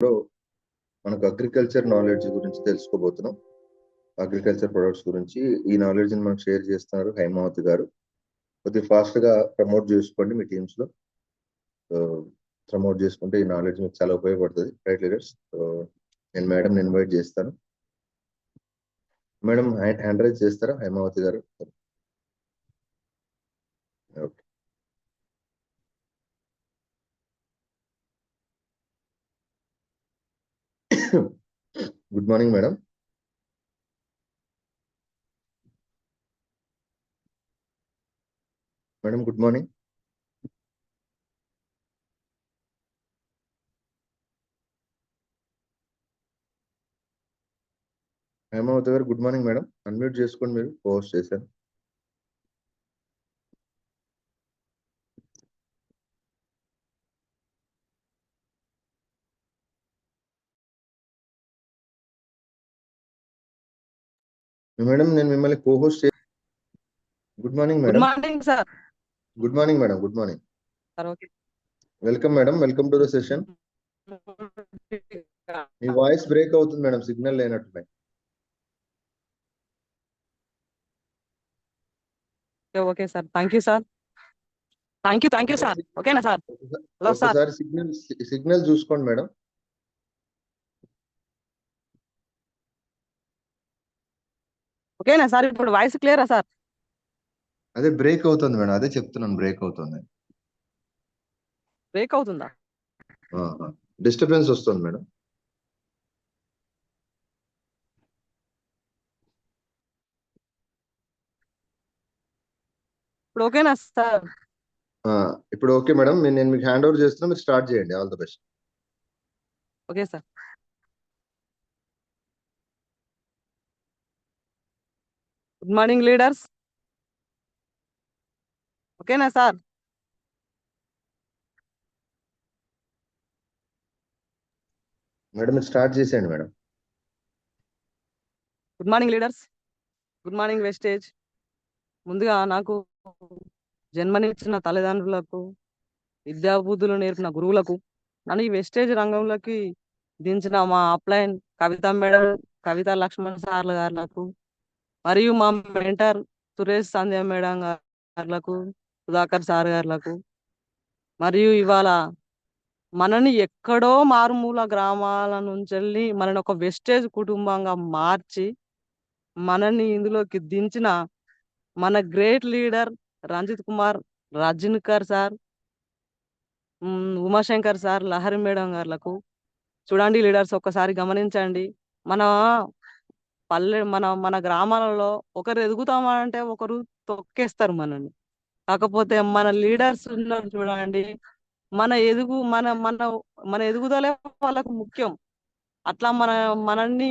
లో మనకు agriculture knowledge గురించి తెలుసుకోబోతున్నాం. అగ్రికల్చర్ ప్రొడక్ట్స్ గురించి ఈ నాలెడ్జ్ని మనకు షేర్ చేస్తున్నారు హైమావతి గారు. కొద్దిగా ఫాస్ట్గా ప్రమోట్ చేసుకోండి మీ టీమ్స్లో. ప్రమోట్ చేసుకుంటే ఈ నాలెడ్జ్ మీకు చాలా ఉపయోగపడుతుంది. రైట్ లీడర్స్ నేను మేడం ఇన్వైట్ చేస్తాను. మేడం హ్యాండ్ రైజ్ చేస్తారా Haimavathi garu okay good morning madam madam good morning Hemavathi garu good morning madam unmute చేసుకోండి మీరు. పోస్ట్ చేశాను. మేడం నేను మిమ్మల్ని cohost good morning good madam morning sir good morning madam good morning sir okay welcome madam welcome to the session me voice break అవుతుంది madam signal లేనట్టున్నాయి. Okay sir thank you sir thank you thank you sir ఓకేనా sir hello sir signal signal చూసుకోండి madam ఓకేనా sir? ఇప్పుడు voice క్లియరా sir? అదే break అవుతుంది madam. అదే చెప్తున్నాను. బ్రేక్ అవుతుంది. బ్రేక్ అవుతుందా? డిస్టర్బెన్స్ వస్తుంది మేడం. ఇప్పుడు ఓకేనా సార్? ఇప్పుడు ఓకే మేడం. నేను నేను మీకు హ్యాండ్ ఓవర్ చేస్తున్నా. మీరు స్టార్ట్ చేయండి. All the best. Okay sir. Good morning leaders ఓకేనా సార్ మేడం స్టార్ట్ చేసేయండి madam good morning leaders good morning Vestige ముందుగా నాకు జన్మనిచ్చిన తల్లిదండ్రులకు విద్యాబుద్ధులు నేర్పిన గురువులకు నన్ను ఈ వెస్టేజ్ రంగంలోకి దించిన మా అప్లైన్ కవిత మేడం కవిత లక్ష్మణ్ సార్లు గారులకు మరియు మా మెంటర్ సురేష్ సంధ్య మేడం గారులకు సుధాకర్ సార్ గారులకు మరియు ఇవాళ మనని ఎక్కడో మారుమూల గ్రామాల నుంచి వెళ్ళి మనని ఒక వెస్టేజ్ కుటుంబంగా మార్చి మనని ఇందులోకి దించిన మన great leader Ranjith Kumar Rajanikar sir Umashankar sir Lahari madam గారులకు. చూడండి లీడర్స్ ఒక్కసారి గమనించండి. మన పల్లె మన మన గ్రామాలలో ఒకరు ఎదుగుతామంటే ఒకరు తొక్కేస్తారు మనల్ని. కాకపోతే మన లీడర్స్ ఉన్నారు చూడండి. మన ఎదుగు మన మన మన ఎదుగుదలే వాళ్ళకు ముఖ్యం. అట్లా మన మనల్ని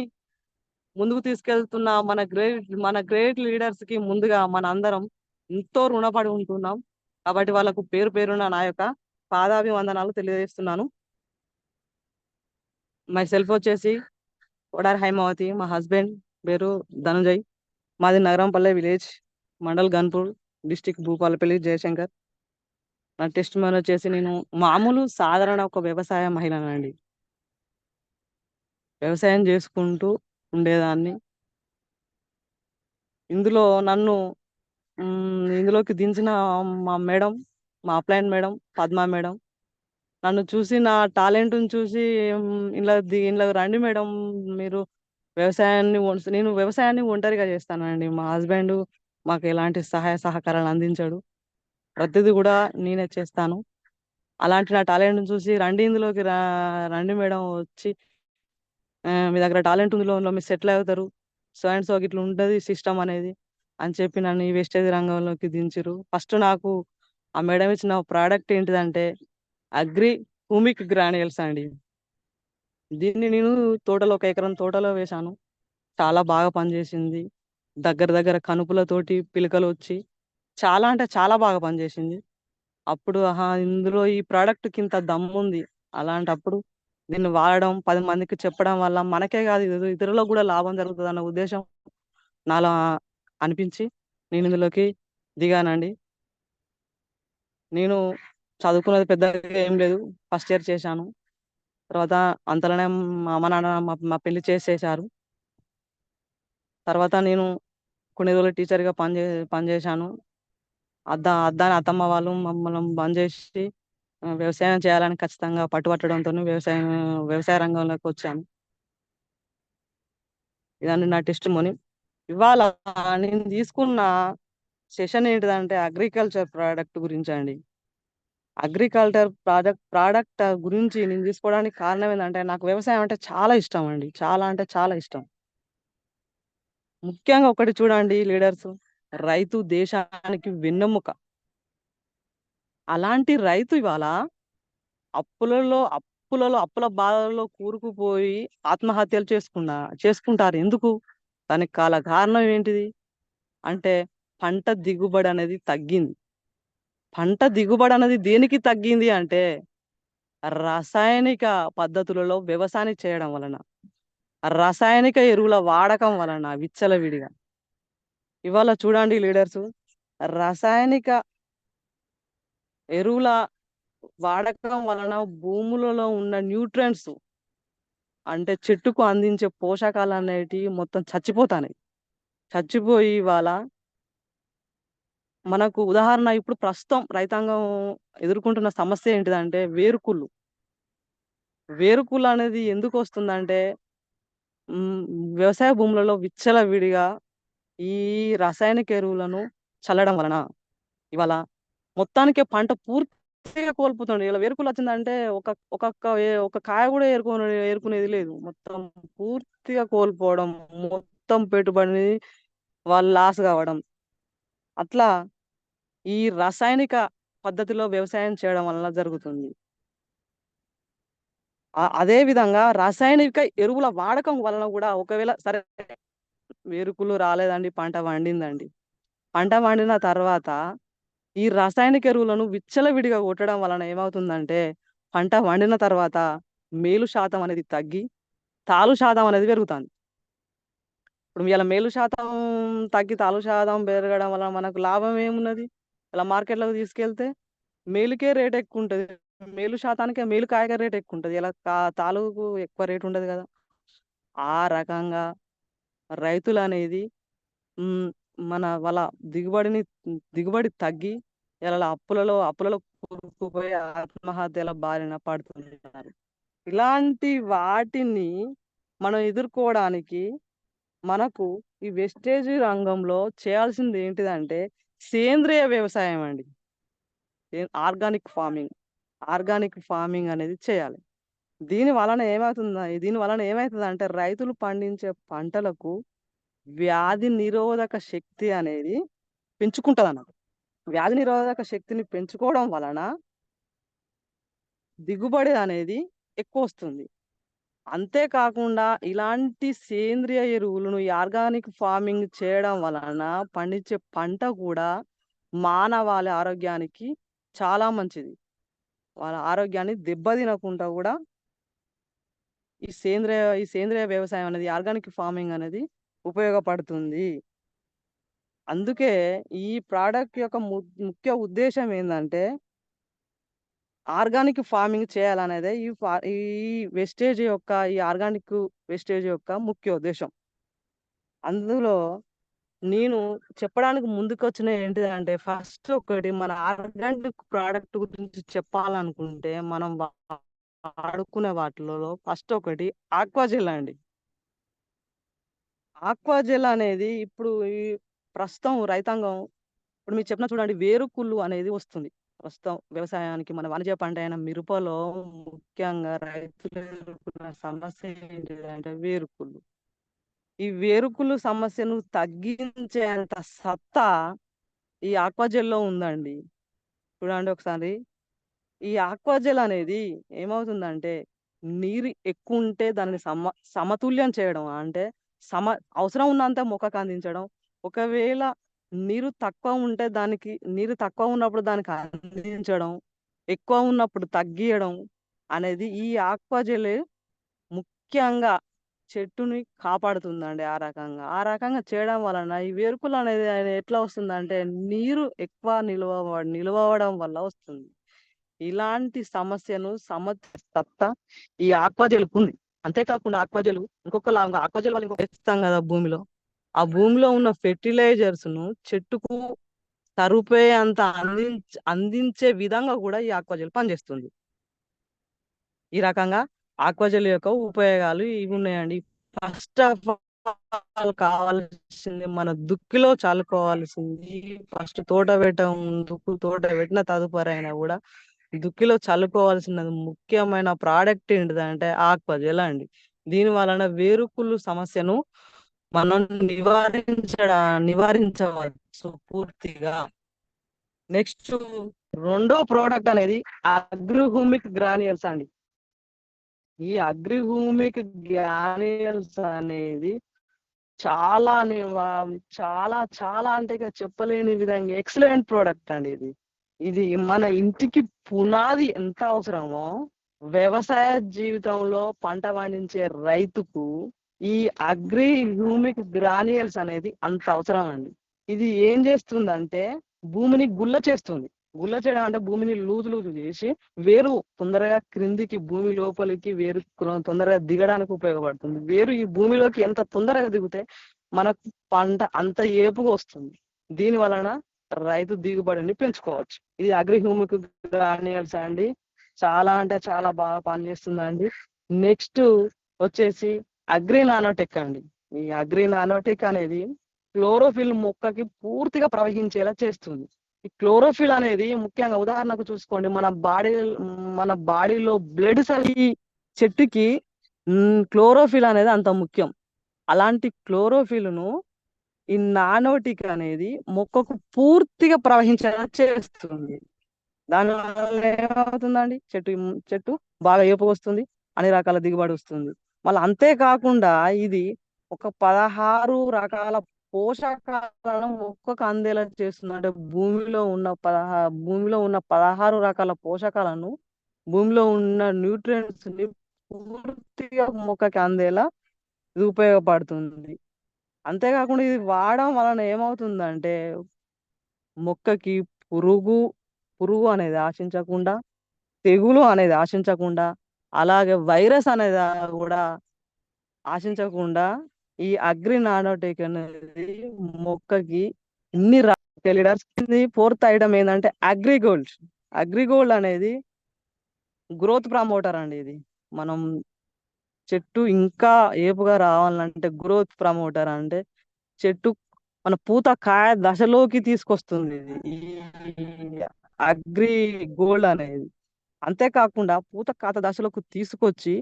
ముందుకు తీసుకెళ్తున్న మన గ్రేట్ మన గ్రేట్ లీడర్స్కి ముందుగా మన అందరం ఎంతో రుణపడి ఉంటున్నాం. కాబట్టి వాళ్ళకు పేరు పేరున నా యొక్క పాదాభివందనాలు తెలియజేస్తున్నాను. మై సెల్ఫ్ వచ్చేసి ఓడార్ హైమావతి మా హస్బెండ్. పేరు ధనుజయ్. మాది నగరంపల్లె విలేజ్ మండల్ గన్పూర్ డిస్టిక్ భూపాలపల్లి జయశంకర్. నా టెస్ట్ మ్యాన్ వచ్చేసి నేను మామూలు సాధారణ ఒక వ్యవసాయ మహిళనండి. వ్యవసాయం చేసుకుంటూ ఉండేదాన్ని. ఇందులో నన్ను ఇందులోకి దించిన మా మేడం మా అప్లైన్ మేడం పద్మా మేడం. నన్ను చూసి నా టాలెంట్ని చూసి ఇలా ది ఇలా రండి మేడం మీరు వ్యవసాయాన్ని నేను వ్యవసాయాన్ని ఒంటరిగా చేస్తానండి మా హస్బెండ్ మాకు ఎలాంటి సహాయ సహకారాలు అందించాడు. ప్రతిదీ కూడా నేనే చేస్తాను. అలాంటి నా టాలెంట్ని చూసి రండి ఇందులోకి రా రండి మేడం వచ్చి మీ దగ్గర టాలెంట్ ఉంది లోన్లో మీరు సెటిల్ అవుతారు. సో అండ్ సో ఇట్లా ఉంటుంది సిస్టమ్ అనేది అని చెప్పి నన్ను ఈ వేస్టేజ్ రంగంలోకి దించరు ఫస్ట్ నాకు ఆ మేడం ఇచ్చిన ప్రోడక్ట్ ఏంటిదంటే అగ్రి హూమిక్ గ్రానియల్స్ అండి. దీన్ని నేను తోటలో ఒక ఎకరం తోటలో వేశాను. చాలా బాగా పనిచేసింది. దగ్గర దగ్గర కనుపులతోటి పిలకలు వచ్చి చాలా అంటే చాలా బాగా పనిచేసింది. అప్పుడు ఆహా ఇందులో ఈ ప్రోడక్ట్ కింత దమ్ము ఉంది. అలాంటప్పుడు దీన్ని వాడడం పది మందికి చెప్పడం వల్ల మనకే కాదు ఇతరులకు కూడా లాభం జరుగుతుంది అన్న ఉద్దేశం నాలో అనిపించి నేను ఇందులోకి దిగానండి. నేను చదువుకున్నది పెద్దగా ఏం లేదు. ఫస్ట్ ఇయర్ చేశాను. తర్వాత అంతలోనే మా అమ్మ నాన్న మా పెళ్ళి చేసేసారు తర్వాత నేను కొన్ని రోజులు టీచర్‌గా పనిచే పనిచేశాను. అద్ద అద్దని అత్తమ్మ వాళ్ళు మమ్మల్ని బంద్ చేసి వ్యవసాయం చేయాలని ఖచ్చితంగా పట్టుబట్టడంతో వ్యవసాయం వ్యవసాయ రంగంలోకి వచ్చాను ఇదండి నా టెస్ట్ టెస్టిమోనీ. ఇవాళ నేను తీసుకున్న సెషన్ ఏంటిదంటే అగ్రికల్చర్ ప్రోడక్ట్ గురించి అండి అగ్రికల్చర్ ప్రాజెక్ట్ ప్రోడక్ట్ గురించి నేను తీసుకోవడానికి కారణం ఏంటంటే నాకు వ్యవసాయం అంటే చాలా ఇష్టం అండి చాలా అంటే చాలా ఇష్టం. ముఖ్యంగా ఒకటి చూడండి లీడర్స్ రైతు దేశానికి వెన్నెముక. అలాంటి రైతు ఇవాళ అప్పులలో అప్పులలో అప్పుల బాధల్లో కూరుకుపోయి ఆత్మహత్యలు చేసుకున్న చేసుకుంటారు. ఎందుకు? దానికి కాల కారణం ఏంటిది? అంటే పంట దిగుబడి అనేది తగ్గింది. పంట దిగుబడి అనేది దేనికి తగ్గింది అంటే రసాయనిక పద్ధతులలో వ్యవసాయం చేయడం వలన. రసాయనిక ఎరువుల వాడకం వలన విచ్చలవిడిగా. ఇవాళ చూడండి లీడర్స్ రసాయనిక ఎరువుల వాడకం వలన భూములలో ఉన్న న్యూట్రియంట్స్ అంటే చెట్టుకు అందించే పోషకాలు అనేటివి మొత్తం చచ్చిపోతాయి చచ్చిపోయి ఇవాళ మనకు ఉదాహరణ ఇప్పుడు ప్రస్తుతం రైతాంగం ఎదుర్కొంటున్న సమస్య ఏంటిదంటే వేరుకుళ్ళు. వేరుకుళ్ళు అనేది ఎందుకు వస్తుందంటే వ్యవసాయ భూములలో విచ్చల విడిగా ఈ రసాయనిక ఎరువులను చల్లడం వలన. ఇవాళ మొత్తానికి పంట పూర్తిగా కోల్పోతుంది. ఇలా వేరుకులు వచ్చిందంటే ఒక ఒక్కొక్క ఏ ఒక కాయ కూడా ఏరుకోని ఏరుకునేది లేదు. మొత్తం పూర్తిగా కోల్పోవడం. మొత్తం పెట్టుబడిని వాళ్ళు లాస్ కావడం. అట్లా ఈ రసాయనిక పద్ధతిలో వ్యవసాయం చేయడం వలన జరుగుతుంది. అదే విధంగా రసాయనిక ఎరువుల వాడకం వలన కూడా ఒకవేళ సరే వేరుకులు రాలేదండి. పంట వండిందండి పంట వండిన తర్వాత ఈ రసాయనిక ఎరువులను విచ్చలవిడిగా కొట్టడం వలన ఏమవుతుందంటే పంట వండిన తర్వాత మేలు శాతం అనేది తగ్గి, తాలు శాతం అనేది పెరుగుతుంది ఇప్పుడు ఇలా మేలు శాతం తగ్గి తాలు శాతం పెరగడం వలన మనకు లాభం ఏమున్నది? ఇలా మార్కెట్‌లోకి తీసుకెళ్తే మేలుకే రేట్ ఎక్కువ ఉంటుంది మేలు శాతానికే మేలు కాయగా రేట్ ఎక్కువ ఉంటుంది ఇలా కా ఎక్కువ రేట్ ఉండదు కదా. ఆ రకంగా రైతులు అనేది మన వాళ్ళ దిగుబడిని దిగుబడి తగ్గి ఇలా అప్పులలో అప్పులలో కూరుకుపోయి ఆత్మహత్యల బారిన పడుతున్నారు. ఇలాంటి వాటిని మనం ఎదుర్కోవడానికి మనకు ఈ వెస్టేజ్ రంగంలో చేయాల్సింది ఏంటిదంటే సేంద్రియ వ్యవసాయం అండి. Organic farming. ఆర్గానిక్ ఫార్మింగ్ అనేది చేయాలి. దీని వలన ఏమవుతుంద దీని వలన ఏమైతదంటే రైతులు పండించే పంటలకు వ్యాధి నిరోధక శక్తి అనేది పెంచుకుంటదన్నమాట. వ్యాధి నిరోధక శక్తిని పెంచుకోవడం వలన దిగుబడి అనేది ఎక్కువ వస్తుంది అంతేకాకుండా ఇలాంటి సేంద్రియ ఎరువులను ఈ ఆర్గానిక్ ఫార్మింగ్ చేయడం వలన పండించే పంట కూడా మానవాళి ఆరోగ్యానికి చాలా మంచిది. వాళ్ళ ఆరోగ్యాన్ని దెబ్బతినకుండా కూడా ఈ సేంద్రియ ఈ సేంద్రియ వ్యవసాయం అనేది ఆర్గానిక్ ఫార్మింగ్ అనేది ఉపయోగపడుతుంది. అందుకే ఈ ప్రోడక్ట్ యొక్క ము ముఖ్య ఉద్దేశం ఏంటంటే ఆర్గానిక్ ఫార్మింగ్ చేయాలనేదే ఈ ఫా ఈ వెస్టేజ్ యొక్క ఈ ఆర్గానిక్ వెస్టేజ్ యొక్క ముఖ్య ఉద్దేశం అందులో నేను చెప్పడానికి ముందుకొచ్చిన ఏంటిదంటే ఫస్ట్ ఒకటి మన ఆర్గానిక్ ప్రోడక్ట్ గురించి చెప్పాలనుకుంటే మనం వాడుకునే వాటిలో ఫస్ట్ ఒకటి ఆక్వాజెల్ అండి. ఆక్వాజెల్ అనేది ఇప్పుడు ఈ ప్రస్తుతం రైతాంగం ఇప్పుడు మీరు చెప్పిన చూడండి వేరుకుళ్ళు అనేది వస్తుంది. ప్రస్తుతం వ్యవసాయానికి మన వాణిజ్య పంట అయిన మిరపలో ముఖ్యంగా రైతులు ఎదుర్కొన్న సమస్య ఏంటిదంటే వేరుకుళ్ళు. ఈ వేరుకులు సమస్యను తగ్గించేంత సత్తా ఈ ఆక్వాజెల్‌లో ఉందండి. చూడండి ఒకసారి. ఈ ఆక్వాజెల్ అనేది ఏమవుతుందంటే నీరు ఎక్కువుంటే దాన్ని సమ సమతుల్యం చేయడం. అంటే సమ అవసరం ఉన్నంత మొక్కకు అందించడం. ఒకవేళ నీరు తక్కువ ఉంటే దానికి నీరు తక్కువ ఉన్నప్పుడు దానికి అందించడం. ఎక్కువ ఉన్నప్పుడు తగ్గియడం అనేది ఈ ఆక్వాజెల్ ముఖ్యంగా చెట్టుని కాపాడుతుందండి ఆ రకంగా. ఆ రకంగా చేయడం వలన ఈ వేరుకులు అనేది ఎట్లా వస్తుందంటే నీరు ఎక్కువ నిలువ నిల్వవ్వడం వల్ల వస్తుంది. ఇలాంటి సమస్యను సమస్య ఈ ఆక్వాజెల్కు ఉంది అంతేకాకుండా ఆక్వాజెల్ ఇంకొక లాగా ఆక్వాజెల్ వాళ్ళు ఇంకొక కదా భూమిలో ఆ భూమిలో ఉన్న ఫెర్టిలైజర్స్ను చెట్టుకు సరిపోయే అంత అందించ అందించే విధంగా కూడా ఈ ఆక్వాజెల్ పనిచేస్తుంది. ఈ రకంగా ఆక్వాజెల్ యొక్క ఉపయోగాలు ఇవి ఉన్నాయండి. ఫస్ట్ ఆఫ్ ఆల్ కావాల్సింది మన దుక్కిలో చల్లుకోవాల్సింది. ఫస్ట్ తోట పెట్ట తోట పెట్టిన తదుపరి అయినా కూడా దుక్కిలో చల్లుకోవాల్సిన ముఖ్యమైన ప్రోడక్ట్ ఏంటిదంటే ఆక్వాజెల్ అండి. దీని వలన వేరుకుళ్ళు సమస్యను మనం నివారించడా నివారించవచ్చు పూర్తిగా. నెక్స్ట్ రెండో ప్రోడక్ట్ అనేది అగ్రిహూమిక్ గ్రానియల్స్ అండి. ఈ అగ్రిహూమిక్ గ్రానియల్స్ అనేది చాలా చాలా చాలా అంటే ఇక చెప్పలేని విధంగా ఎక్సలెంట్ ప్రోడక్ట్ అండి ఇది. ఇది మన ఇంటికి పునాది ఎంత అవసరమో వ్యవసాయ జీవితంలో పంట పండించే రైతుకు ఈ అగ్రి హ్యూమిక్ గ్రానియల్స్ అనేది అంత అవసరం అండి ఇది ఏం చేస్తుందంటే భూమిని గుల్ల చేస్తుంది. గుల్ల చేయడం అంటే భూమిని లూజు లూజు చేసి వేరు తొందరగా క్రిందికి భూమి లోపలికి వేరు తొందరగా దిగడానికి ఉపయోగపడుతుంది. వేరు ఈ భూమిలోకి ఎంత తొందరగా దిగితే మనకు పంట అంత ఏపుగా వస్తుంది. దీని వలన రైతు దిగుబడిని పెంచుకోవచ్చు. ఇది అగ్రి హ్యూమిక్ గ్రానియల్స్ అండి. చాలా అంటే చాలా బాగా పనిచేస్తుందండి. నెక్స్ట్ వచ్చేసి అగ్రి నానోటెక్ అండి. ఈ అగ్రి నానోటెక్ అనేది క్లోరోఫిల్ మొక్కకి పూర్తిగా ప్రవహించేలా చేస్తుంది. ఈ క్లోరోఫిల్ అనేది ముఖ్యంగా ఉదాహరణకు చూసుకోండి. మన బాడీ మన బాడీలో బ్లడ్ సెల్ చెట్టుకి క్లోరోఫిల్ అనేది అంత ముఖ్యం. అలాంటి క్లోరోఫిల్ను ఈ నానోటిక్ అనేది మొక్కకు పూర్తిగా ప్రవహించేలా చేస్తుంది. దాని వల్ల ఏమవుతుందండి? చెట్టు చెట్టు బాగా ఏపు వస్తుంది అన్ని రకాల దిగుబడి వస్తుంది. మళ్ళీ అంతేకాకుండా ఇది ఒక పదహారు రకాల పోషకాలను ఒక్కొక్క అందేలా చేస్తుంది. అంటే భూమిలో ఉన్న పదహా భూమిలో ఉన్న పదహారు రకాల పోషకాలను భూమిలో ఉన్న న్యూట్రియంట్స్ని పూర్తిగా మొక్కకి అందేలా ఇది ఉపయోగపడుతుంది. అంతేకాకుండా ఇది వాడడం వలన ఏమవుతుందంటే మొక్కకి పురుగు పురుగు అనేది ఆశించకుండా తెగులు అనేది ఆశించకుండా అలాగే వైరస్ అనేది కూడా ఆశించకుండా ఈ అగ్రి నానోటెక్ అనేది మొక్కకి ఇన్ని లీడర్స్ ఫోర్త్ ఐటమ్ ఏంటంటే అగ్రిగోల్డ్. అగ్రిగోల్డ్ అనేది గ్రోత్ ప్రమోటర్ అండి ఇది. మనం చెట్టు ఇంకా ఏపుగా రావాలంటే గ్రోత్ ప్రమోటర్ అంటే చెట్టు మన పూత కాయ దశలోకి తీసుకొస్తుంది ఇది. అగ్రి గోల్డ్ అనేది అంతేకాకుండా పూత కాత దశలోకి తీసుకొచ్చి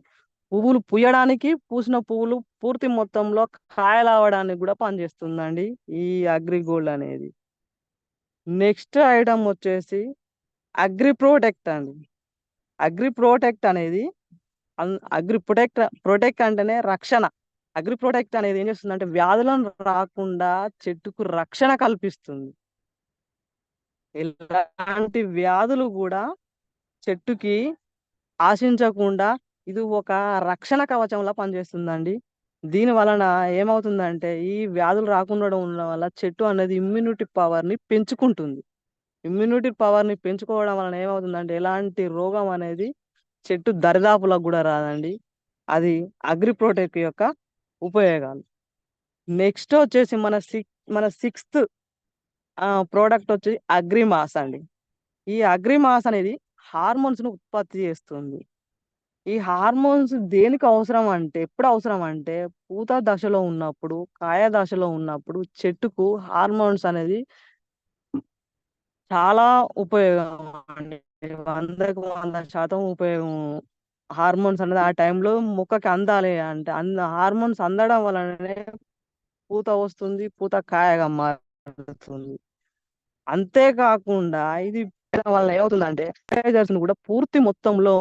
పువ్వులు పూయడానికి పూసిన పువ్వులు పూర్తి మొత్తంలో కాయలు అవడానికి కూడా పనిచేస్తుందండి ఈ అగ్రి గోల్డ్ అనేది. నెక్స్ట్ ఐటమ్ వచ్చేసి అగ్రి ప్రోటెక్ట్ అండి. అగ్రి ప్రోటెక్ట్ అనేది అగ్రి ప్రొటెక్ట్ ప్రొటెక్ట్ అంటేనే రక్షణ. అగ్రి ప్రొటెక్ట్ అనేది ఏం చేస్తుంది అంటే వ్యాధులను రాకుండా చెట్టుకు రక్షణ కల్పిస్తుంది. ఇలాంటి వ్యాధులు కూడా చెట్టుకి ఆశించకుండా ఇది ఒక రక్షణ కవచంలా పనిచేస్తుందండి. దీని వలన ఏమవుతుందంటే ఈ వ్యాధులు రాకుండా ఉండడం వల్ల చెట్టు అనేది ఇమ్యూనిటీ పవర్ని పెంచుకుంటుంది. ఇమ్యూనిటీ పవర్ని పెంచుకోవడం వలన ఏమవుతుందంటే ఎలాంటి రోగం అనేది చెట్టు దరిదాపులకు కూడా రాదండి. అది అగ్రిప్రోటెక్ యొక్క ఉపయోగాలు. నెక్స్ట్ వచ్చేసి మన సిక్ మన సిక్స్త్ ప్రోడక్ట్ వచ్చి అగ్రిమాస్ అండి. ఈ అగ్రిమాస్ అనేది హార్మోన్స్ను ఉత్పత్తి చేస్తుంది. ఈ హార్మోన్స్ దేనికి అవసరం అంటే ఎప్పుడు అవసరం అంటే పూత దశలో ఉన్నప్పుడు కాయ దశలో ఉన్నప్పుడు చెట్టుకు హార్మోన్స్ అనేది చాలా ఉపయోగం అండి. వందకు వంద శాతం ఉపయోగం హార్మోన్స్ అనేది ఆ టైంలో మొక్కకి అందాలి అంటే అంద హార్మోన్స్ అందడం వలననే పూత వస్తుంది పూత కాయగా మారుతుంది. అంతేకాకుండా ఇది వల్ల ఏమవుతుందంటే fertilizers కూడా పూర్తి మొత్తంలో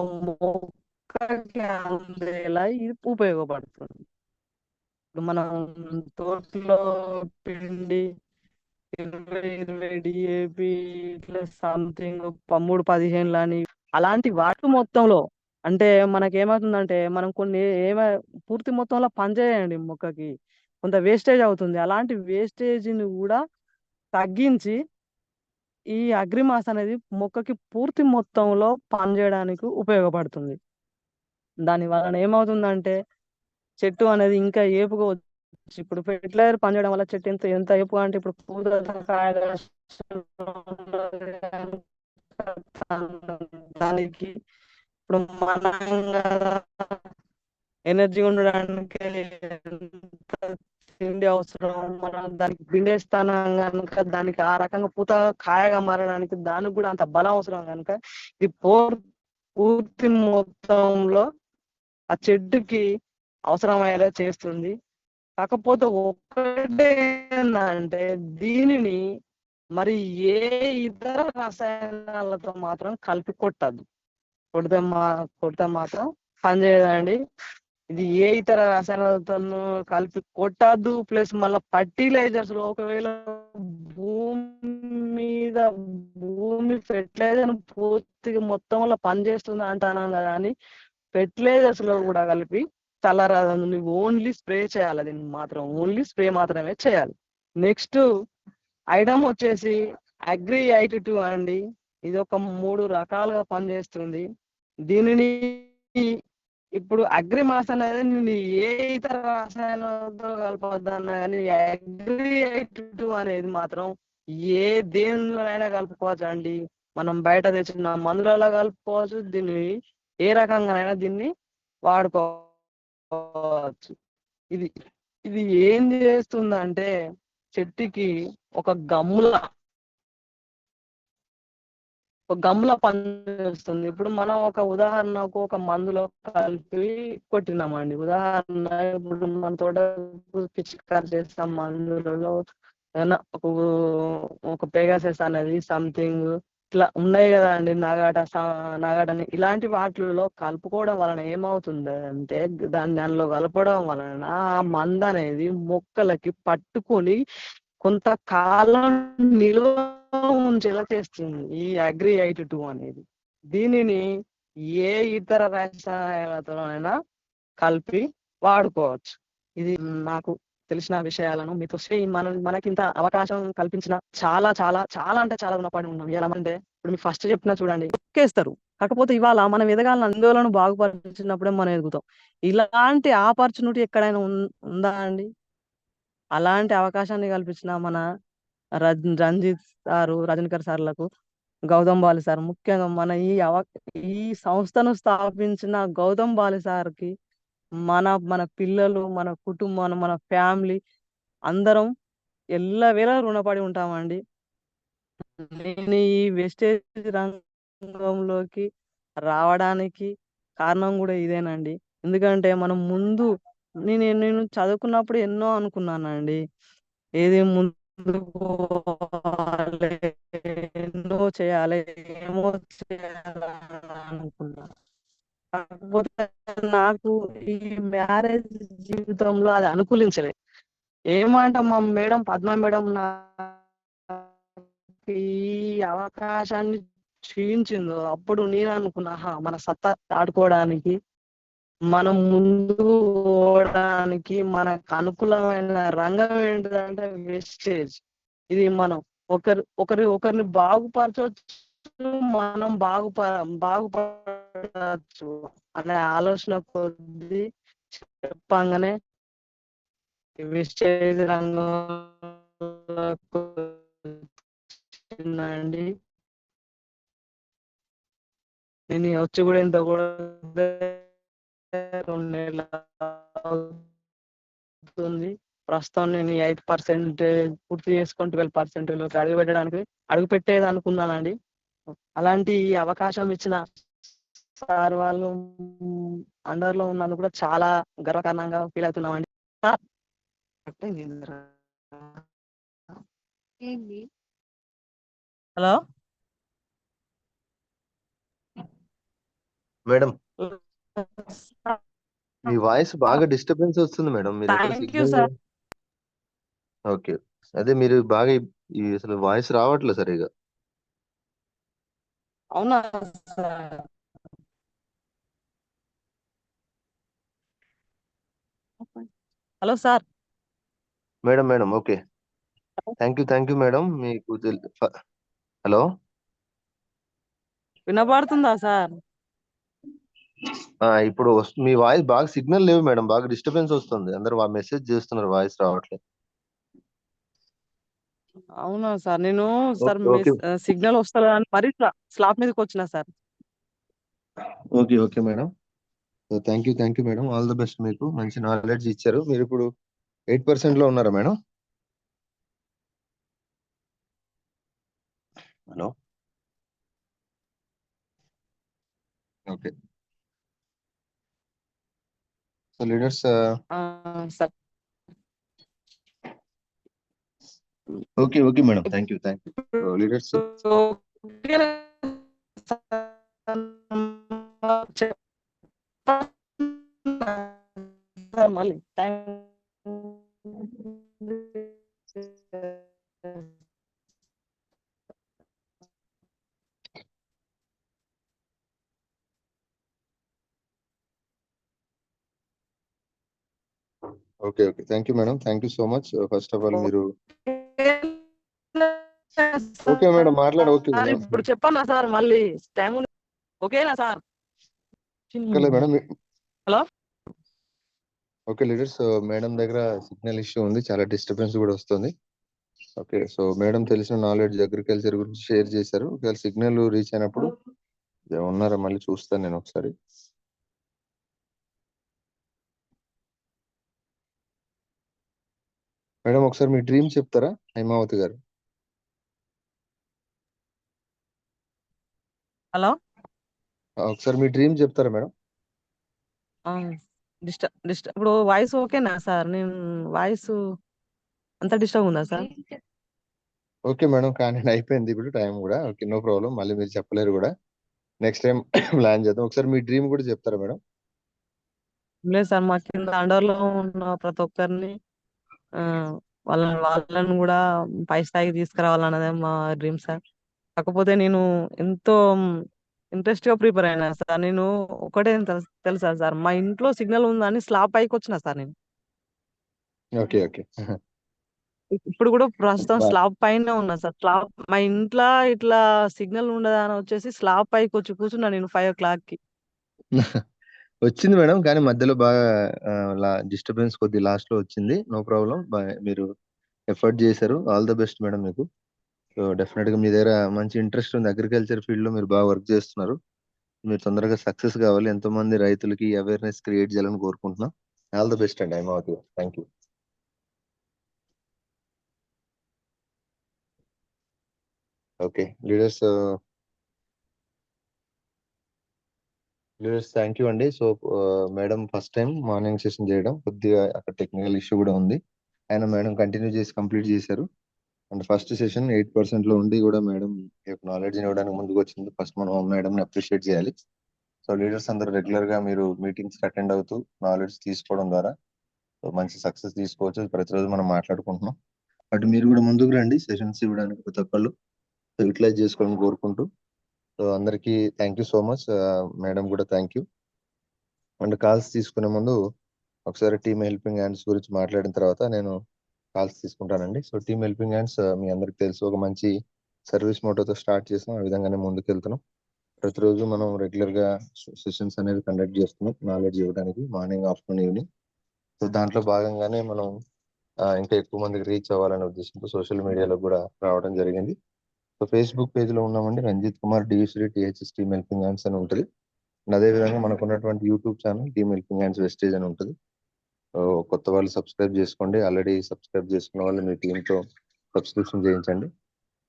అందేలా ఇది ఉపయోగపడుతుంది. ఇప్పుడు మనం తోటలో పిండి ఇరవై ఇరవై డిఏపి ఇట్లా సంథింగ్ పమ్ముడు పదిహేనులు అని అలాంటి వాటి మొత్తంలో అంటే మనకి ఏమవుతుందంటే మనం కొన్ని ఏమ పూర్తి మొత్తంలో పనిచేయండి మొక్కకి. కొంత వేస్టేజ్ అవుతుంది. అలాంటి వేస్టేజ్ని కూడా తగ్గించి ఈ అగ్రిమాస్ అనేది మొక్కకి పూర్తి మొత్తంలో పనిచేయడానికి ఉపయోగపడుతుంది. దాని వలన ఏమవుతుందంటే చెట్టు అనేది ఇంకా ఏపుగా వచ్చి ఇప్పుడు ఫెర్టిలైజర్ పనిచేయడం వల్ల చెట్టు ఎంత ఎంత ఏపుగా అంటే ఇప్పుడు పూత దానికి ఇప్పుడు మన ఎనర్జీ ఉండడానికి పిండి తిండి అవసరం మనం దానికి పిండేస్తానం కనుక దానికి ఆ రకంగా పూత కాయగా మారడానికి దానికి కూడా అంత బలం అవసరం కనుక ఇది పూర్ పూర్తి మొత్తంలో ఆ చెట్టుకి అవసరమయ్యేలా చేస్తుంది. కాకపోతే ఒకటే ఏంటంటే దీనిని మరి ఏ ఇతర రసాయనాలతో మాత్రం కలిపి కొట్టద్దు కొడితే మా కొడితే మాత్రం పనిచేయదండి ఇది ఏ ఇతర రసాయనాలతో కలిపి కొట్టద్దు. ప్లస్ మళ్ళీ ఫర్టిలైజర్స్లో ఒకవేళ భూమి మీద భూమి ఫెర్టిలైజర్ పూర్తిగా మొత్తంలో పనిచేస్తుంది అంటాను కదా అని ఫెర్టిలైజర్స్లో కూడా కలిపి చల్లరాదు నువ్వు ఓన్లీ స్ప్రే చేయాలి. దీన్ని మాత్రం ఓన్లీ స్ప్రే మాత్రమే చేయాలి. నెక్స్ట్ ఐటమ్ వచ్చేసి అగ్రి ఐటీ టూ అండి. ఇది ఒక మూడు రకాలుగా పనిచేస్తుంది. దీనిని ఇప్పుడు అగ్రి మాస్ అనేది నేను ఏ ఇతర రసాయనాలతో కలపవద్దన్నా కానీ అగ్రి టూ అనేది మాత్రం ఏ దేనిలోనైనా కలుపుకోవచ్చు అండి మనం బయట తెచ్చిన మందులలో కలుపుకోవచ్చు దీన్ని ఏ రకంగానైనా దీన్ని వాడుకోవచ్చు. ఇది ఇది ఏం చేస్తుందంటే చెట్టుకి ఒక గమ్ముల ఒక గమ్ముల పనిచేస్తుంది. ఇప్పుడు మనం ఒక ఉదాహరణకు ఒక మందులో కలిపి కొట్టినామండి. ఉదాహరణ ఇప్పుడు మన తోట పిచికారు చేస్తాం మందులలో ఏదైనా ఒక ఒక పేగాసెస్ అనేది సంథింగ్ ఇట్లా ఉన్నాయి కదా అండి. నగాట నగాటని ఇలాంటి వాటిలో కలుపుకోవడం వలన ఏమవుతుంది అంటే దాని దానిలో కలపడం వలన ఆ మంద అనేది మొక్కలకి పట్టుకొని కొంతకాలం నిల్వ ఉంచేలా చేస్తుంది. ఈ అగ్రి ఎయిట్ టూ అనేది. దీనిని ఏ ఇతర రసాయనాలతోనైనా కలిపి వాడుకోవచ్చు. ఇది నాకు తెలిసిన విషయాలను మీతో మన మనకింత అవకాశం కల్పించిన చాలా చాలా చాలా అంటే చాలా రుణపడి ఉన్నాం. ఎలా అంటే ఇప్పుడు మీకు ఫస్ట్ చెప్పినా చూడండి. ఒక్కేస్తారు కాకపోతే ఇవాళ మనం ఎదగాలని ఆందోళన బాగుపరిచినప్పుడే మనం ఎదుగుతాం. ఇలాంటి ఆపర్చునిటీ ఎక్కడైనా ఉందా అండి? అలాంటి అవకాశాన్ని కల్పించిన మన రంజిత్ సారు రజనీకర్ సార్లకు గౌతమ్ బాలి సార్. ముఖ్యంగా మన ఈ అవ ఈ సంస్థను స్థాపించిన గౌతమ్ బాలి సార్కి మన మన పిల్లలు మన కుటుంబం మన ఫ్యామిలీ అందరం ఎల్లవేళ రుణపడి ఉంటామండి. నేను ఈ వెస్టేజ్ రంగంలోకి రావడానికి కారణం కూడా ఇదేనండి. ఎందుకంటే మనం ముందు నేను నేను చదువుకున్నప్పుడు ఎన్నో అనుకున్నానండి. ఏది ముందుకు ఎన్నో చేయాలి ఏమో చేయాలనుకున్నా. కాకపోతే నాకు ఈ మ్యారేజ్ జీవితంలో అది అనుకూలించలే. ఏమంట మా మేడం పద్మ మేడం నా ఈ అవకాశాన్ని క్షీణించిందో అప్పుడు నేను అనుకున్నా మన సత్తా ఆడుకోవడానికి మనం ముందు పోవడానికి మనకు అనుకూలమైన రంగం ఏంటంటే వేస్టేజ్. ఇది మనం ఒకరి ఒకరి ఒకరిని బాగుపరచవచ్చు మనం బాగుప బాగుపడచ్చు అనే ఆలోచన కొద్ది చెప్పంగానే వేస్టేజ్ రంగం అండి నేను వచ్చి కూడా ఇంత కూడా రెండు నెలల అవుతుంది ప్రస్తుతం నేను ఎయిట్ పర్సెంట్ పూర్తి చేసుకొని ట్వెల్వ్ పర్సెంట్ అడుగు పెట్టడానికి అడుగు పెట్టేది అనుకున్నానండి. అలాంటి అవకాశం ఇచ్చిన సార్ వాళ్ళు అండర్లో ఉన్నందుకు కూడా చాలా గర్వకారణంగా ఫీల్ అవుతున్నామండి. హలో? మేడం మీ వాయిస్ బాగా డిస్టర్బెన్స్ వస్తుంది మేడం. మీరు ఓకే. అదే మీరు బాగా అసలు వాయిస్ రావట్లేదు సరిగా. అవునా sir? Hello sir? Madam madam okay. Thank you thank you madam. మీకు హలో? వినపడుతుందా సార్? ఇప్పుడు వస్తు- మీ వాయిస్ బాగా సిగ్నల్ లేవు మేడం బాగా డిస్టర్బెన్స్ వస్తుంది. అందరు మెసేజ్ చేస్తున్నారు వాయిస్ రావట్లేదు. అవునా సార్? నేను సార్ సిగ్నల్ వస్తలే అని మరీ స్లాబ్ మీదకి వచ్చిన sir. Okay okay madam. So thank you thank you madam. All the best మీకు. మంచి నాలెడ్జ్ ఇచ్చారు. మీరు ఇప్పుడు ఎయిట్ పర్సెంట్లో ఉన్నారా madam? Hello? Okay. So leaders. Uh, uh. Okay, okay, madam. Thank you, thank you. Uh, leaders. So, time. Okay okay. Thank you madam. Thank you so much. First of all మీరు okay madam మాట్లాడు. Okay ఇప్పుడు చెప్పన్నా sir మళ్ళీ time. ఓకేనా sir? Madam. Hello? Okay leaders madam దగ్గర signal issue ఉంది. చాలా disturbance కూడా వస్తుంది. ఓకే సో మేడం తెలిసిన నాలెడ్జ్ అగ్రికల్చర్ గురించి షేర్ చేశారు. ఒకవేళ సిగ్నల్ రీచ్ అయినప్పుడు ఉన్నారా మళ్ళీ చూస్తాను నేను ఒకసారి. మేడం ఒకసారి మీ డ్రీమ్ చెప్తారా? హైమావతి గారు. హలో? ఒకసారి మీ డ్రీమ్ చెప్తారా మేడం? డిస్టర్బ్ డిస్టర్బ్ ఇప్పుడు వాయిస్ ఓకేనా సార్? నేను వాయిస్ అంత డిస్టర్బ్ ఉందా సార్? ఓకే మేడం కానీ అయిపోయింది ఇప్పుడు టైం కూడా. Okay no problem. మళ్ళీ మీరు చెప్పలేరు కూడా. నెక్స్ట్ టైం ప్లాన్ చేద్దాం. ఒకసారి మీ డ్రీమ్ కూడా చెప్తారా మేడం? లేదు సార్ మా కింద అండర్లో ఉన్న ప్రతి ఒక్కరిని వాళ్ళని వాళ్ళని కూడా పై స్థాయికి తీసుకురావాలన్నదే మా డ్రీమ్ సార్. కాకపోతే నేను ఎంతో ఇంట్రెస్ట్గా ప్రిపేర్ అయినా సార్. నేను ఒకటే తెలు- తెలుసా సార్? మా ఇంట్లో సిగ్నల్ ఉందని స్లాబ్ పైకి వచ్చిన సార్ నేను. Okay okay. ఇప్పుడు కూడా ప్రస్తుతం స్లాబ్ పైన ఉన్నా సార్. స్లాబ్ మా ఇంట్లో ఇట్లా సిగ్నల్ ఉండదని వచ్చేసి స్లాబ్ పైకి వచ్చి కూర్చున్నా నేను ఫైవ్ ఓ క్లాక్కి వచ్చింది మేడం. కానీ మధ్యలో బాగా డిస్టర్బెన్స్ కొద్ది లాస్ట్లో వచ్చింది. నో ప్రాబ్లం మీరు ఎఫర్ట్ చేశారు. ఆల్ ద బెస్ట్ మేడం మీకు. సో డెఫినెట్గా మీ దగ్గర మంచి ఇంట్రెస్ట్ ఉంది. అగ్రికల్చర్ ఫీల్డ్లో మీరు బాగా వర్క్ చేస్తున్నారు. మీరు తొందరగా సక్సెస్ కావాలి. ఎంతో మంది రైతులకి అవేర్నెస్ క్రియేట్ చేయాలని కోరుకుంటున్నాం. ఆల్ ద బెస్ట్ అండి. Haimavathi thank you okay leaders leaders thank you అండి. So madam first time morning session చేయడం. కొద్దిగా అక్కడ టెక్నికల్ ఇష్యూ కూడా ఉంది. ఆయన మేడం కంటిన్యూ చేసి కంప్లీట్ చేశారు. అండ్ ఫస్ట్ సెషన్ ఎయిట్ పర్సెంట్లో ఉండి కూడా మేడం నాలెడ్జ్ ఇవ్వడానికి ముందుకు వచ్చింది. ఫస్ట్ మనం మేడం అప్రిషియేట్ చేయాలి. సో లీడర్స్ అందరూ రెగ్యులర్గా మీరు మీటింగ్స్ అటెండ్ అవుతూ నాలెడ్జ్ తీసుకోవడం ద్వారా సో మంచి సక్సెస్ తీసుకోవచ్చు. ప్రతిరోజు మనం మాట్లాడుకుంటున్నాం. అటు మీరు కూడా ముందుకు రండి. సెషన్స్ ఇవ్వడానికి ప్రతి ఒక్కళ్ళు యూటిలైజ్ చేసుకోవాలని కోరుకుంటూ సో అందరికీ thank you so much madam కూడా థ్యాంక్ యూ అండ్ కాల్స్ తీసుకునే ముందు ఒకసారి టీమ్ హెల్పింగ్ హ్యాండ్స్ గురించి మాట్లాడిన తర్వాత నేను కాల్స్ తీసుకుంటానండి. సో టీమ్ హెల్పింగ్ హ్యాండ్స్ మీ అందరికి తెలుసు. ఒక మంచి సర్వీస్ మోటోతో స్టార్ట్ చేసాం ఆ విధంగానే ముందుకు వెళ్తున్నాం ప్రతిరోజు మనం రెగ్యులర్గా సెషన్స్ అనేవి కండక్ట్ చేస్తున్నాం. నాలెడ్జ్ ఇవ్వడానికి మార్నింగ్ ఆఫ్టర్నూన్ ఈవినింగ్ సో దాంట్లో భాగంగానే మనం ఇంకా ఎక్కువ మందికి రీచ్ అవ్వాలనే ఉద్దేశంతో సోషల్ మీడియాలో కూడా రావడం జరిగింది. సో ఫేస్బుక్ పేజ్లో ఉన్నామండి. Ranjith Kumar Divishree THS team helping hands అని ఉంటుంది. అండ్ అదే విధంగా మనకు ఉన్నటువంటి YouTube channel team helping hands Vestige అని ఉంటుంది. సో కొత్త వాళ్ళు సబ్స్క్రైబ్ చేసుకోండి. ఆల్రెడీ సబ్స్క్రైబ్ చేసుకున్న వాళ్ళు మీ team తో సబ్స్క్రిప్షన్ చేయించండి.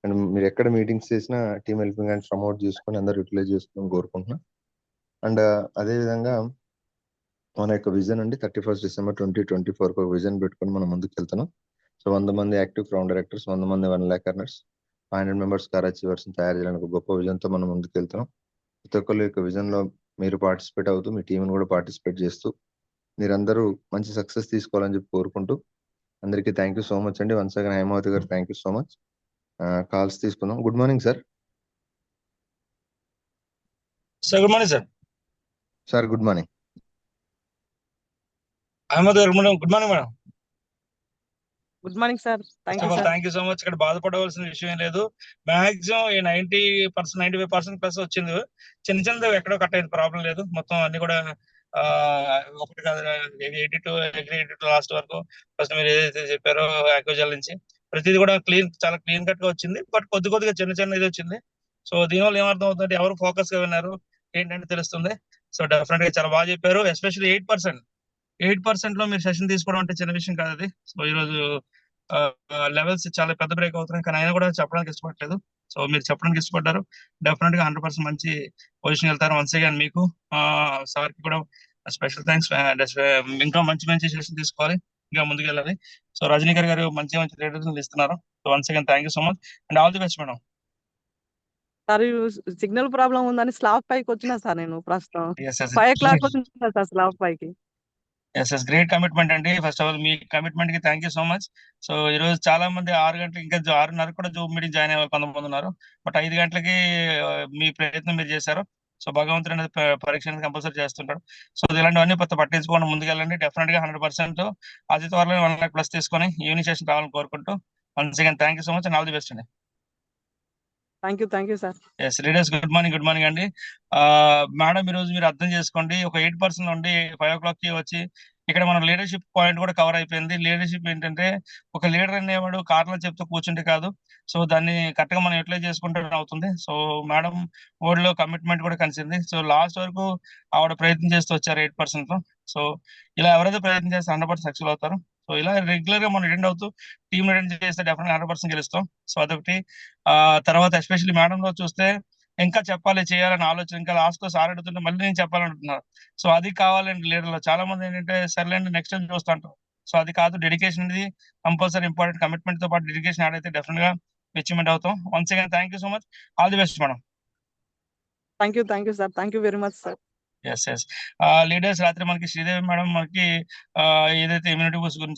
అండ్ మీరు ఎక్కడ మీటింగ్స్ చేసినా టీమ్ హెల్పింగ్ హ్యాండ్స్ ప్రమోట్ చేసుకొని అందరు యూటిలైజ్ చేసుకొని కోరుకుంటున్నాం. అండ్ అదే విధంగా మన యొక్క విజన్ అండి. Thirty first December twenty twenty four ఒక విజన్ పెట్టుకొని మనం ముందుకు వెళ్తున్నాం సో వంద మంది యాక్టివ్ క్రౌన్ డైరెక్టర్స్ వంద మంది one lakh earners five hundred members car achievers తయారు చేయడానికి ఒక గొప్ప విజన్తో మనం ముందుకు వెళ్తున్నాం ప్రతి ఒక్కరి యొక్క విజన్లో మీరు పార్టిసిపేట్ అవుతూ మీ టీంని కూడా పార్టిసిపేట్ చేస్తూ మీరందరూ మంచి సక్సెస్ తీసుకోవాలని చెప్పి కోరుకుంటూ అందరికీ థ్యాంక్ యూ సో మచ్ అండి. Once again Hemavathi garu thank you so much. Calls తీసుకుందాం. Good morning sir. Sir good morning sir. Sir good morning. Ahmed garu good morning good morning madam. Good morning sir. Thank you so much. ఇక్కడ బాధపడవలసిన విషయం ఏం లేదు. Maximum ఈ ninety percent ninety five percent plus వచ్చింది. చిన్న చిన్నది ఎక్కడో కట్ అయింది. ప్రాబ్లం లేదు. మొత్తం అన్ని కూడా ఒకటి కాదు eighty two eighty two last వరకు. ఫస్ట్ మీరు ఏదైతే చెప్పారో అక్వజల్ నుంచి ప్రతిదీ కూడా క్లీన్ చాలా క్లీన్ కట్గా వచ్చింది. బట్ కొద్ది కొద్దిగా చిన్న చిన్న ఇది వచ్చింది. సో దీనివల్ల ఏమర్థం అవుతుందంటే ఎవరు ఫోకస్గా విన్నారు ఏంటంటే తెలుస్తుంది. సో డెఫినెట్గా చాలా బాగా చెప్పారు. ఎస్పెషల్లీ ఎయిట్ పర్సెంట్ ఎయిట్ పర్సెంట్లో మీరు సెషన్ తీసుకోవడం అంటే చిన్న విషయం కాదు అది. సో ఈ రోజు లెవెల్స్ చాలా పెద్ద బ్రేక్ అవుతున్నాయి. కానీ ఆయన కూడా చెప్పడానికి ఇష్టపడలేదు. సో మీరు చెప్పడానికి ఇష్టపడ్డారు. డెఫినెట్గా హండ్రెడ్ పర్సెంట్ మంచి పొజిషన్ వెళ్తారు. వన్స్ అగైన్ మీకు సార్కి కూడా స్పెషల్ థ్యాంక్స్ ఇంకా మంచి మంచి సెషన్ తీసుకోవాలి. ఇంకా ముందుకు వెళ్ళాలి సో రజనీకర్ గారు మంచి మంచి రేటింగ్స్ ఇస్తున్నారు. So once again thank you so much. And all the best madam. Sir signal problem ఉందని స్లాబ్ పైకి వచ్చిన సార్ నేను ప్రస్తుతం. ఫైవ్ ఓ క్లాక్ వచ్చిన సార్ స్లాబ్ పైకి. ఎస్ ఎస్ గ్రేట్ కమిట్మెంట్ అండి. ఫస్ట్ ఆఫ్ ఆల్ మీ కమిట్మెంట్కి thank you so much so ఈ రోజు చాలా మంది ఆరు గంటలకు ఇంకా ఆరున్నర కూడా జూమ్ మీటింగ్ జాయిన్ అయ్యే కొంతమంది ఉన్నారు. బట్ ఐదు గంటలకి మీ ప్రయత్నం మీరు చేశారు. సో భగవంతుడు అనేది పరీక్ష అనేది కంపల్సరీ చేస్తుంటాడు. సో ఇలాంటివన్నీ కొత్త పట్టించుకోండి ముందుకెళ్ళండి. డెఫినెట్గా హండ్రెడ్ పర్సెంట్ అతి త్వరలో వన్ లాక్ ప్లస్ తీసుకొని యూనిసేషన్ సెషన్ రావాలని కోరుకుంటూ once again thank you so much and all the best అండి. Thank you thank you sir. Yes leaders good morning good morning అండి. మేడం ఈ రోజు మీరు అర్థం చేసుకోండి ఒక ఎయిట్ పర్సెంట్ నుండి ఫైవ్ ఓ క్లాక్కి వచ్చి ఇక్కడ మన లీడర్షిప్ పాయింట్ కూడా కవర్ అయిపోయింది. లీడర్షిప్ ఏంటంటే ఒక లీడర్ అనేవాడు కార్లో చెప్తూ కూర్చుంటే కాదు. సో దాన్ని కరెక్ట్గా మనం యూటిలైజ్ చేసుకుంటే అవుతుంది. సో మేడం వర్డ్లో కమిట్మెంట్ కూడా కలిసింది. సో లాస్ట్ వరకు ఆవిడ ప్రయత్నం చేస్తూ వచ్చారు ఎయిట్ పర్సెంట్తో సో ఇలా ఎవరైతే ప్రయత్నం చేస్తే హండ్రెడ్ పర్సెంట్ సక్సెస్ అవుతారు. సో ఇలా రెగ్యులర్గా మనం అటెండ్ అవుతూ టీమ్ అటెండ్ చేస్తే డెఫినెట్ హండ్రెడ్ పర్సెంట్ గెలుస్తాం. సో అదొకటి. ఆ తర్వాత ఎస్పెషల్లీ మేడం లో చూస్తే ఇంకా చెప్పాలి చేయాలని ఆలోచన ఇంకా లాస్ట్లో సార్ అడుగుతుంటే మళ్ళీ నేను చెప్పాలంటున్నారు సో అది కావాలండి లీడర్లో. చాలా మంది ఏంటంటే సర్లేండి నెక్స్ట్ టైం చూస్తాంటారు. సో అది కాదు డెడికేషన్ అనేది కంపల్సరీ ఇంపార్టెంట్ కమిట్మెంట్తో పాటు డెడికేషన్ అయితే డెఫినెట్గా అచీవ్మెంట్ అవుతాం. Once again thank you so much all the best madam thank you thank you sir thank you very much sir yes yes leaders రాత్రి మనకి శ్రీదేవి మేడం మనకి ఏదైతే ఇమ్యూనిటీ బూస్ట్ గురించి